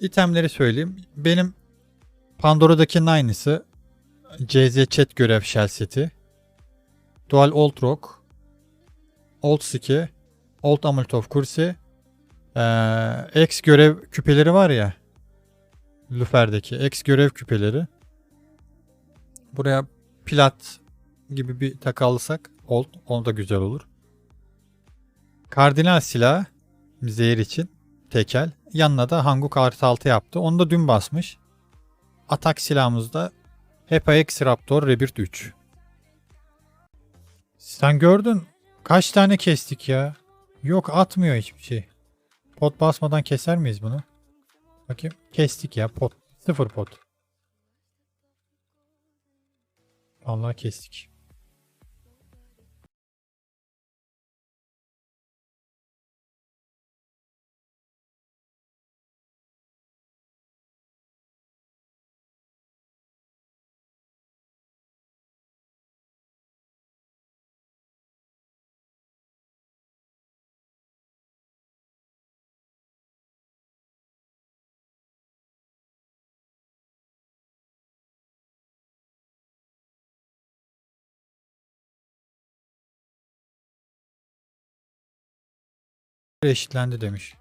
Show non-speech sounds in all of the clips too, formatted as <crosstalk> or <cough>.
itemleri söyleyeyim. Benim Pandora'dakinin aynısı. CZ Chat görev shell seti. Dual Old Rock. Old Ski. Old Amulet Kursi. Ee, X görev küpeleri var ya. Lufer'deki X görev küpeleri. Buraya plat gibi bir takı alırsak old, onu da güzel olur. Kardinal silahı zehir için tekel. Yanına da Hanguk artı 6 yaptı. Onu da dün basmış. Atak silahımızda Hepa Raptor Rebirth 3. Sen gördün kaç tane kestik ya? Yok atmıyor hiçbir şey. Pot basmadan keser miyiz bunu? Bakayım. Kestik ya pot. Sıfır pot. Vallahi kestik. Eşitlendi demiş.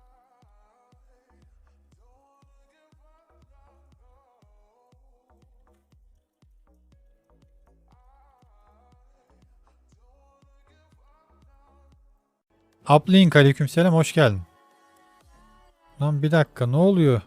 Uplink aleykümselam hoş geldin. Lan bir dakika ne oluyor?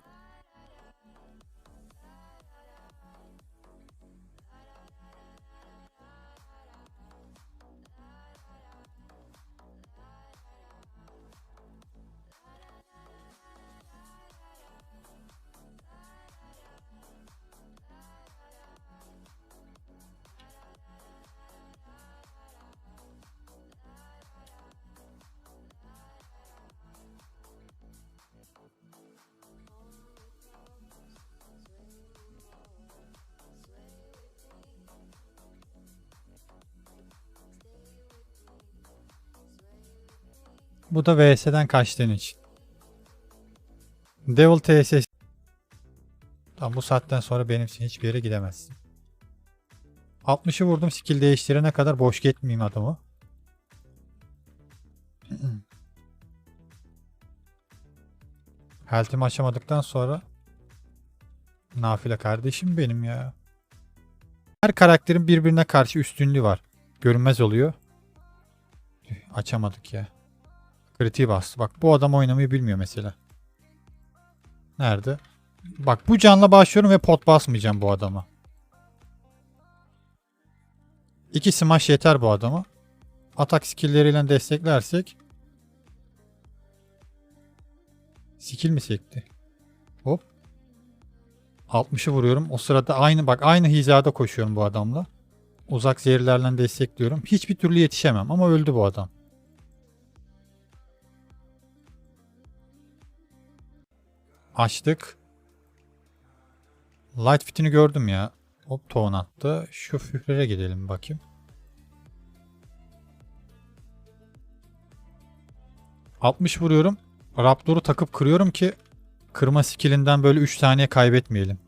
Bu da VS'den kaçtığın için. Devil TSS. Tamam bu saatten sonra benim için hiçbir yere gidemezsin. 60'ı vurdum skill değiştirene kadar boş geçmeyeyim adamı. <clears throat> Health'imi açamadıktan sonra Nafile kardeşim benim ya. Her karakterin birbirine karşı üstünlüğü var. Görünmez oluyor. Açamadık ya. Kritiği bastı. Bak bu adam oynamayı bilmiyor mesela. Nerede? Bak bu canla başlıyorum ve pot basmayacağım bu adama. İki smash yeter bu adama. Atak skill'leriyle desteklersek. Skill mi sekti? Hop. 60'ı vuruyorum. O sırada aynı bak aynı hizada koşuyorum bu adamla. Uzak zehirlerle destekliyorum. Hiçbir türlü yetişemem ama öldü bu adam. Açtık. Light fitini gördüm ya. Hop tohum attı. Şu führere gidelim bakayım. ...60 vuruyorum. Raptor'u takıp kırıyorum ki... ...kırma skillinden böyle 3 saniye kaybetmeyelim.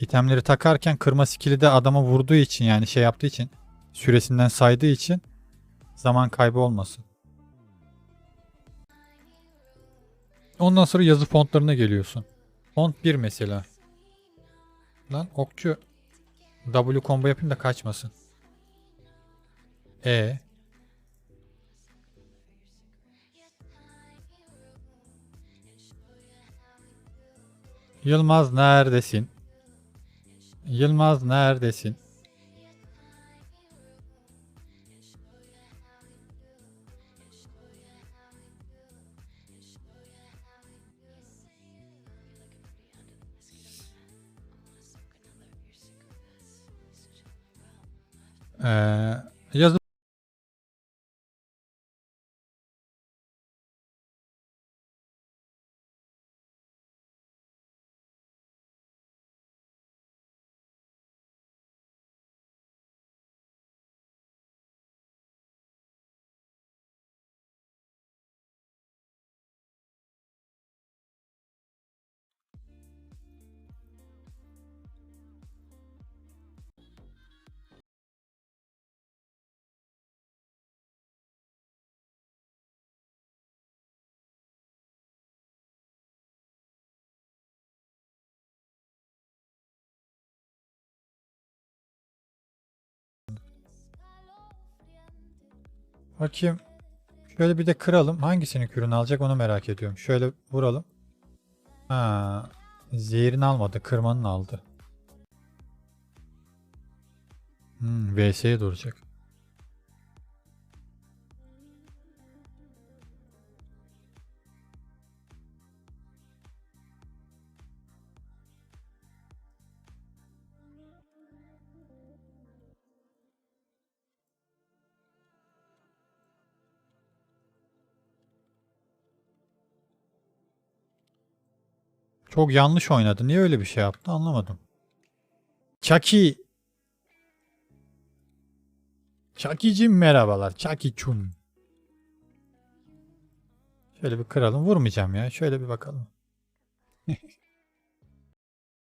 İtemleri takarken kırma skilli de adama vurduğu için yani şey yaptığı için... ...süresinden saydığı için... ...zaman kaybı olmasın. Ondan sonra yazı fontlarına geliyorsun. Font 1 mesela. Lan okçu W combo yapayım da kaçmasın. E Yılmaz neredesin? Yılmaz neredesin? Ee, yazı Bakayım. Şöyle bir de kıralım. Hangisinin kürünü alacak onu merak ediyorum. Şöyle vuralım. Ha, zehirini almadı. Kırmanın aldı. Hmm, VS'ye duracak. Çok yanlış oynadı. Niye öyle bir şey yaptı anlamadım. Chucky. Chucky'cim merhabalar. Chucky Chun. Şöyle bir kıralım. Vurmayacağım ya. Şöyle bir bakalım. <laughs>